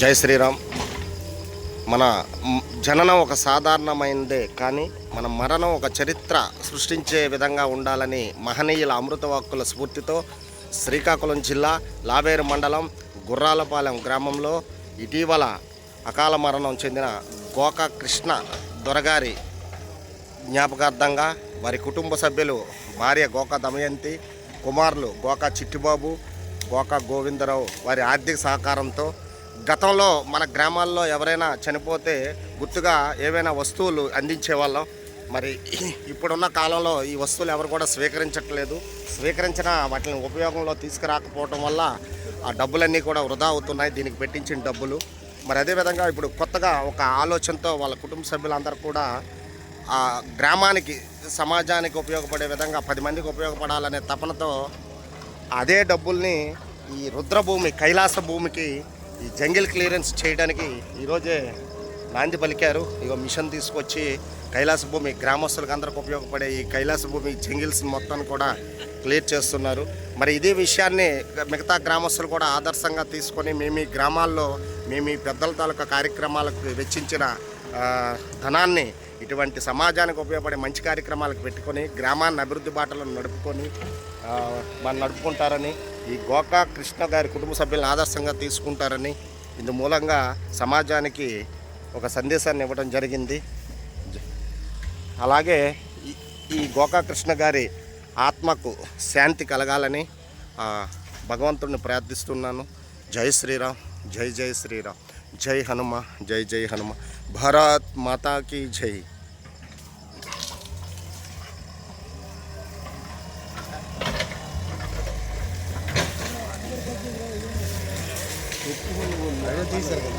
జై శ్రీరామ్. మన జననం ఒక సాధారణమైనదే కానీ మన మరణం ఒక చరిత్ర సృష్టించే విధంగా ఉండాలని మహనీయుల అమృతవాక్కుల స్ఫూర్తితో శ్రీకాకుళం జిల్లా లావేరు మండలం గుర్రాలపాలెం గ్రామంలో ఇటీవల అకాల మరణం చెందిన గోక కృష్ణ దొరగారి జ్ఞాపకార్థంగా వారి కుటుంబ సభ్యులు భార్య గోక దమయంతి కుమారులు గోక చిట్టిబాబు గోక గోవిందరావు వారి ఆర్థిక సహకారంతో గతంలో మన గ్రామాల్లో ఎవరైనా చనిపోతే గుర్తుగా ఏవైనా వస్తువులు అందించేవాళ్ళం. మరి ఇప్పుడున్న కాలంలో ఈ వస్తువులు ఎవరు కూడా స్వీకరించట్లేదు. స్వీకరించిన వాటిని ఉపయోగంలో తీసుకురాకపోవటం వల్ల ఆ డబ్బులన్నీ కూడా వృధా అవుతున్నాయి. దీనికి పెట్టించిన డబ్బులు. మరి అదేవిధంగా ఇప్పుడు కొత్తగా ఒక ఆలోచనతో వాళ్ళ కుటుంబ సభ్యులందరూ కూడా ఆ గ్రామానికి సమాజానికి ఉపయోగపడే విధంగా పది మందికి ఉపయోగపడాలనే తపనతో అదే డబ్బుల్ని ఈ రుద్రభూమి కైలాస భూమికి ఈ జంగిల్ క్లియరెన్స్ చేయడానికి ఈరోజే నాంది పలికారు. ఇక మిషన్ తీసుకొచ్చి కైలాస భూమి గ్రామస్తులకు అందరికి ఉపయోగపడే ఈ కైలాస భూమి జంగిల్స్ మొత్తాన్ని కూడా క్లియర్ చేస్తున్నారు. మరి ఇదే విషయాన్ని మిగతా గ్రామస్తులు కూడా ఆదర్శంగా తీసుకొని మేము ఈ గ్రామాల్లో మేము ఈ పెద్దల తాలూకా కార్యక్రమాలకు వెచ్చించిన ధనాన్ని ఇటువంటి సమాజానికి ఉపయోగపడే మంచి కార్యక్రమాలకు పెట్టుకొని గ్రామాన్ని అభివృద్ధి బాటలను నడుపుకొని మనం నడుపుకుంటారని ఈ గోకా కృష్ణ గారి కుటుంబ సభ్యులను ఆదర్శంగా తీసుకుంటారని ఇందు మూలంగా సమాజానికి ఒక సందేశాన్ని ఇవ్వడం జరిగింది. అలాగే ఈ- ఈ గోకా కృష్ణ గారి ఆత్మకు శాంతి కలగాలని భగవంతుడిని ప్రార్థిస్తున్నాను. జై శ్రీరామ్ జై జై శ్రీరామ్. జై హనుమ జై జై హనుమ. భారత్ మాతాకి జై. తీసారు.